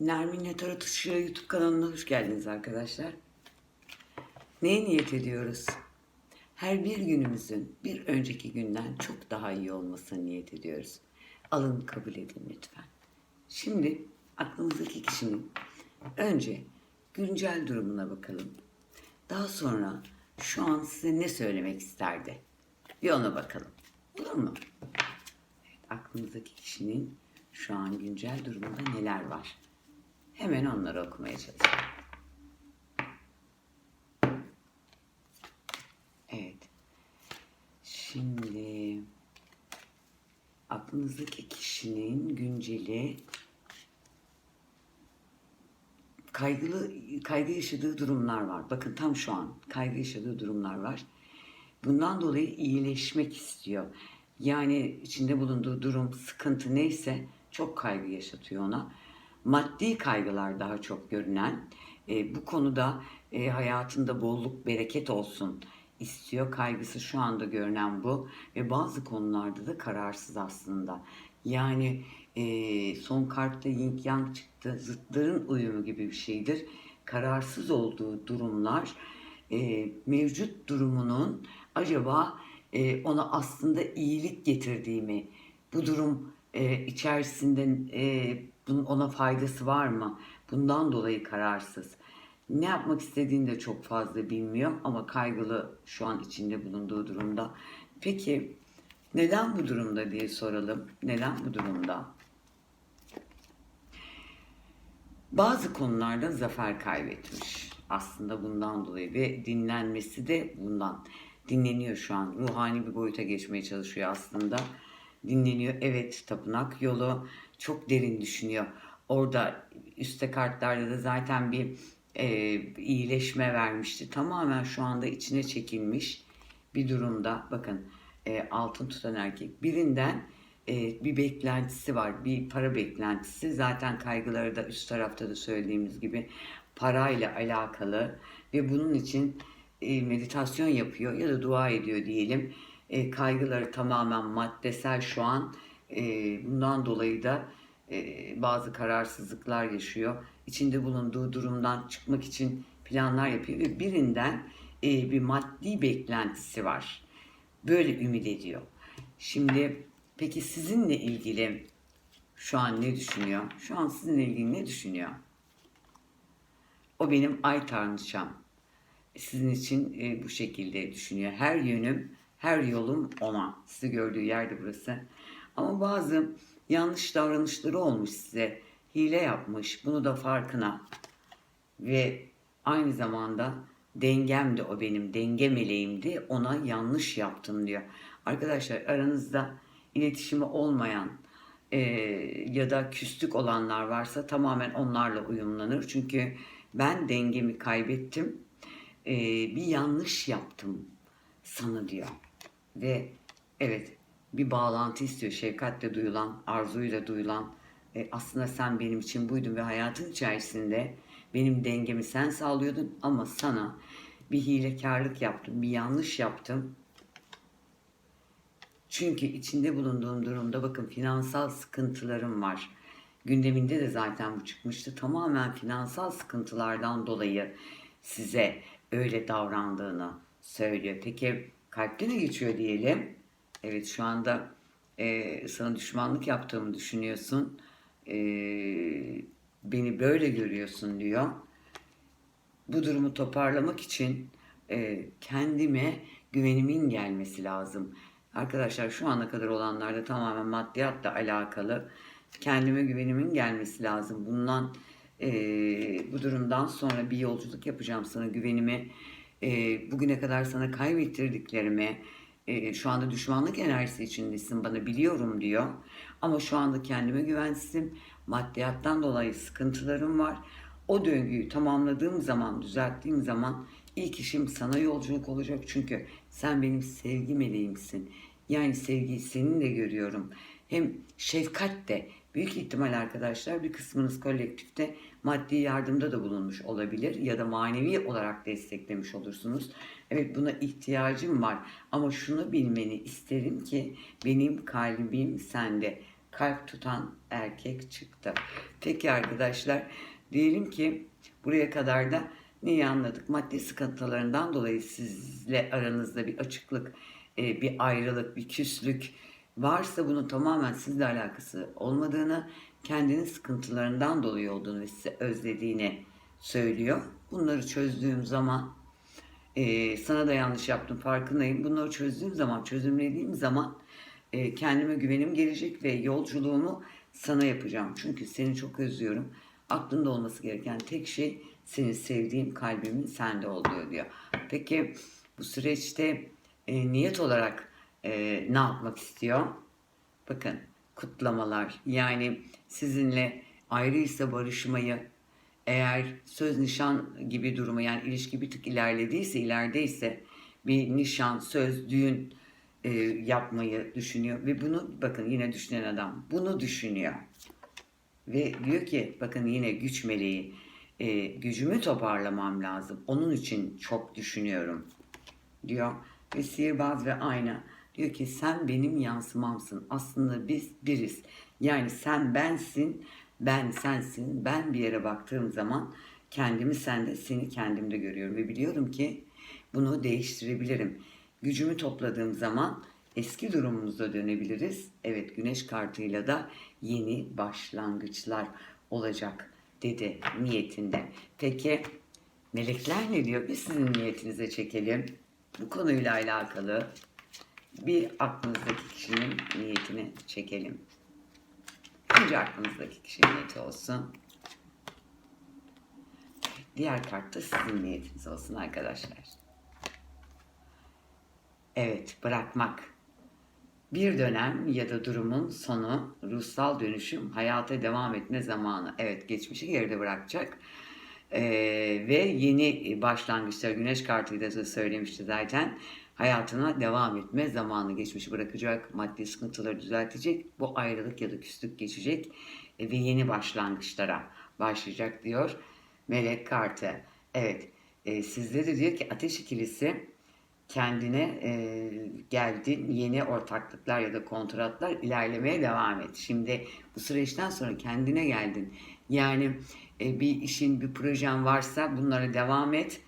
Nermin'le Tarot Işığı YouTube kanalına hoş geldiniz arkadaşlar. Neye niyet ediyoruz? Her bir günümüzün bir önceki günden çok daha iyi olmasını niyet ediyoruz. Alın kabul edin lütfen. Şimdi aklımızdaki kişinin önce güncel durumuna bakalım. Daha sonra şu an size ne söylemek isterdi? Bir ona bakalım. Olur mu? Evet, aklımızdaki kişinin şu an güncel durumunda neler var? Hemen onları okumaya çalışalım. Evet. Şimdi aklınızdaki kişinin günceli kaygılı kaygı yaşadığı durumlar var. Bakın tam şu an kaygı yaşadığı durumlar var. Bundan dolayı iyileşmek istiyor. Yani içinde bulunduğu durum, sıkıntı neyse çok kaygı yaşatıyor ona. Maddi kaygılar daha çok görünen. E, bu konuda e, hayatında bolluk, bereket olsun istiyor. Kaygısı şu anda görünen bu. Ve bazı konularda da kararsız aslında. Yani e, son kartta yin yang çıktı. Zıtların uyumu gibi bir şeydir. Kararsız olduğu durumlar e, mevcut durumunun acaba e, ona aslında iyilik getirdiğimi, bu durum e, içerisinde e, bunun ona faydası var mı? Bundan dolayı kararsız. Ne yapmak istediğini de çok fazla bilmiyor ama kaygılı şu an içinde bulunduğu durumda. Peki neden bu durumda diye soralım. Neden bu durumda? Bazı konularda zafer kaybetmiş aslında bundan dolayı ve dinlenmesi de bundan. Dinleniyor şu an. Ruhani bir boyuta geçmeye çalışıyor aslında. Dinleniyor. Evet tapınak yolu çok derin düşünüyor. Orada üstte kartlarda da zaten bir e, iyileşme vermişti. Tamamen şu anda içine çekilmiş bir durumda. Bakın e, altın tutan erkek. Birinden e, bir beklentisi var. Bir para beklentisi. Zaten kaygıları da üst tarafta da söylediğimiz gibi parayla alakalı ve bunun için e, meditasyon yapıyor ya da dua ediyor diyelim. E, kaygıları tamamen maddesel şu an. E, bundan dolayı da e, bazı kararsızlıklar yaşıyor. İçinde bulunduğu durumdan çıkmak için planlar yapıyor ve birinden e, bir maddi beklentisi var. Böyle ümit ediyor. Şimdi peki sizinle ilgili şu an ne düşünüyor? Şu an sizinle ilgili ne düşünüyor? O benim ay tanrıçam. Sizin için e, bu şekilde düşünüyor. Her yönüm, her yolum ona. Sizi gördüğü yerde burası. Ama bazı yanlış davranışları olmuş size. Hile yapmış. Bunu da farkına. Ve aynı zamanda dengem de o benim. Denge meleğimdi. Ona yanlış yaptım diyor. Arkadaşlar aranızda iletişimi olmayan e, ya da küslük olanlar varsa tamamen onlarla uyumlanır. Çünkü ben dengemi kaybettim. E, bir yanlış yaptım sana diyor. Ve evet bir bağlantı istiyor. Şefkatle duyulan, arzuyla duyulan. E, aslında sen benim için buydun ve hayatın içerisinde benim dengemi sen sağlıyordun ama sana bir hilekarlık yaptım, bir yanlış yaptım. Çünkü içinde bulunduğum durumda bakın finansal sıkıntılarım var. Gündeminde de zaten bu çıkmıştı. Tamamen finansal sıkıntılardan dolayı size öyle davrandığını söylüyor. Peki kalpte ne geçiyor diyelim? Evet şu anda e, sana düşmanlık yaptığımı düşünüyorsun. E, beni böyle görüyorsun diyor. Bu durumu toparlamak için e, kendime güvenimin gelmesi lazım. Arkadaşlar şu ana kadar olanlarda tamamen maddiyatla alakalı kendime güvenimin gelmesi lazım. Bundan e, bu durumdan sonra bir yolculuk yapacağım sana güvenimi e, bugüne kadar sana kaybettirdiklerimi e, şu anda düşmanlık enerjisi içindesin bana biliyorum diyor. Ama şu anda kendime güvensizim. Maddiyattan dolayı sıkıntılarım var. O döngüyü tamamladığım zaman, düzelttiğim zaman ilk işim sana yolculuk olacak. Çünkü sen benim sevgi meleğimsin. Yani sevgiyi seninle görüyorum. Hem şefkat de büyük ihtimal arkadaşlar bir kısmınız kolektifte maddi yardımda da bulunmuş olabilir ya da manevi olarak desteklemiş olursunuz. Evet buna ihtiyacım var ama şunu bilmeni isterim ki benim kalbim sende. kalp tutan erkek çıktı. Peki arkadaşlar diyelim ki buraya kadar da neyi anladık? Maddi sıkıntılarından dolayı sizle aranızda bir açıklık, e, bir ayrılık, bir küslük varsa bunun tamamen sizle alakası olmadığını, kendinin sıkıntılarından dolayı olduğunu ve sizi özlediğini söylüyor. Bunları çözdüğüm zaman e, sana da yanlış yaptım farkındayım. Bunları çözdüğüm zaman, çözümlediğim zaman e, kendime güvenim gelecek ve yolculuğumu sana yapacağım. Çünkü seni çok özlüyorum. Aklında olması gereken tek şey seni sevdiğim kalbimin sende olduğu diyor. Peki bu süreçte e, niyet olarak e, ne yapmak istiyor? Bakın kutlamalar. Yani sizinle ayrıysa barışmayı eğer söz nişan gibi durumu yani ilişki bir tık ilerlediyse ilerideyse bir nişan söz düğün e, yapmayı düşünüyor. Ve bunu bakın yine düşünen adam bunu düşünüyor. Ve diyor ki bakın yine güç meleği e, gücümü toparlamam lazım. Onun için çok düşünüyorum. diyor. Ve sihirbaz ve ayna diyor ki sen benim yansımamsın. Aslında biz biriz. Yani sen bensin ben sensin. Ben bir yere baktığım zaman kendimi sende seni kendimde görüyorum. Ve biliyorum ki bunu değiştirebilirim. Gücümü topladığım zaman eski durumumuza dönebiliriz. Evet güneş kartıyla da yeni başlangıçlar olacak dedi niyetinde. Peki melekler ne diyor? Biz sizin niyetinize çekelim. Bu konuyla alakalı bir aklınızdaki kişinin niyetini çekelim. Önce aklınızdaki kişinin niyeti olsun. Diğer kart da sizin niyetiniz olsun arkadaşlar. Evet, bırakmak. Bir dönem ya da durumun sonu, ruhsal dönüşüm, hayata devam etme zamanı. Evet, geçmişi geride bırakacak. Ee, ve yeni başlangıçlar, güneş kartıyla da söylemişti zaten. Hayatına devam etme zamanı geçmişi bırakacak, maddi sıkıntıları düzeltecek, bu ayrılık ya da küslük geçecek e, ve yeni başlangıçlara başlayacak diyor melek kartı. Evet, e, sizde de diyor ki ateş ikilisi kendine e, geldin yeni ortaklıklar ya da kontratlar ilerlemeye devam et. Şimdi bu süreçten sonra kendine geldin. Yani e, bir işin bir projen varsa bunlara devam et.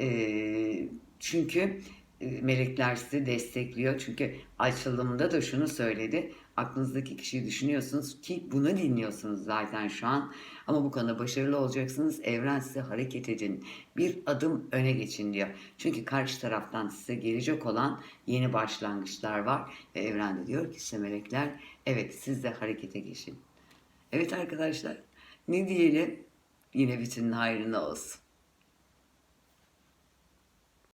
E, çünkü melekler sizi destekliyor. Çünkü açılımda da şunu söyledi. Aklınızdaki kişiyi düşünüyorsunuz ki bunu dinliyorsunuz zaten şu an. Ama bu konuda başarılı olacaksınız. Evren size hareket edin. Bir adım öne geçin diyor. Çünkü karşı taraftan size gelecek olan yeni başlangıçlar var. Ve evren de diyor ki size melekler evet siz de harekete geçin. Evet arkadaşlar ne diyelim? Yine bütün hayrına olsun.